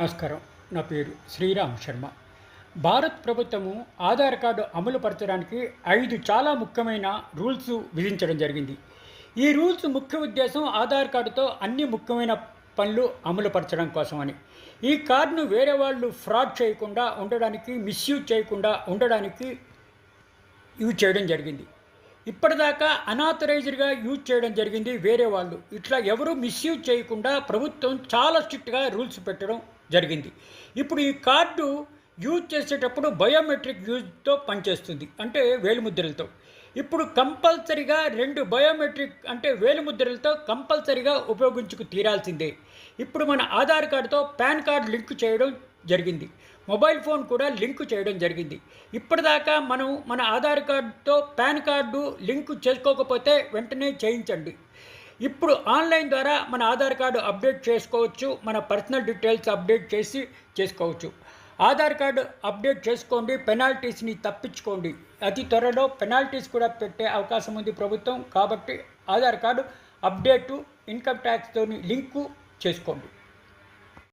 నమస్కారం. నా పేరు శ్రీరామ్ శర్మ. భారత్ ప్రభుత్వము ఆధార్ కార్డు అమలు పరచడానికి ఐదు చాలా ముఖ్యమైన రూల్స్ విధించడం జరిగింది. ఈ రూల్స్ ముఖ్య ఉద్దేశం ఆధార్ కార్డుతో అన్ని ముఖ్యమైన పనులు అమలు పరచడం కోసమని. ఈ కార్డును వేరే వాళ్ళు ఫ్రాడ్ చేయకుండా ఉండడానికి మిస్యూజ్ చేయకుండా ఉండడానికి యూజ్ చేయడం జరిగింది. ఇప్పటిదాకా అనాథరైజ్డ్గా యూజ్ చేయడం జరిగింది వేరే వాళ్ళు. ఇట్లా ఎవరు మిస్యూజ్ చేయకుండా ప్రభుత్వం చాలా స్ట్రిక్ట్గా రూల్స్ పెట్టడం జరిగింది. ఇప్పుడు ఈ కార్డు యూజ్ చేసేటప్పుడు బయోమెట్రిక్ యూజ్తో పనిచేస్తుంది అంటే వేలిముద్రలతో. ఇప్పుడు కంపల్సరిగా రెండు బయోమెట్రిక్ అంటే వేలిముద్రలతో కంపల్సరిగా ఉపయోగించుకు తీరాల్సిందే. ఇప్పుడు మన ఆధార్ కార్డుతో పాన్ కార్డు లింక్ చేయడం జరిగింది. మొబైల్ ఫోన్ కూడా లింక్ చేయడం జరిగింది. ఇప్పటిదాకా మనం మన ఆధార్ కార్డుతో పాన్ కార్డు లింక్ చేసుకోకపోతే వెంటనే చేయించండి. ఇప్పుడు ఆన్లైన్ ద్వారా మన ఆధార్ కార్డు అప్డేట్ చేసుకోవచ్చు మన పర్సనల్ డీటెయిల్స్ అప్డేట్ చేసి చేసుకోవచ్చు. ఆధార్ కార్డు అప్డేట్ చేసుకోండి పెనాల్టీస్ని తప్పించుకోండి. అతి త్వరలో పెనాల్టీస్ కూడా పెట్టే అవకాశం ఉంది ప్రభుత్వం. కాబట్టి ఆధార్ కార్డు అప్డేటు ఇన్కమ్ ట్యాక్స్తో లింకు చేసుకోండి.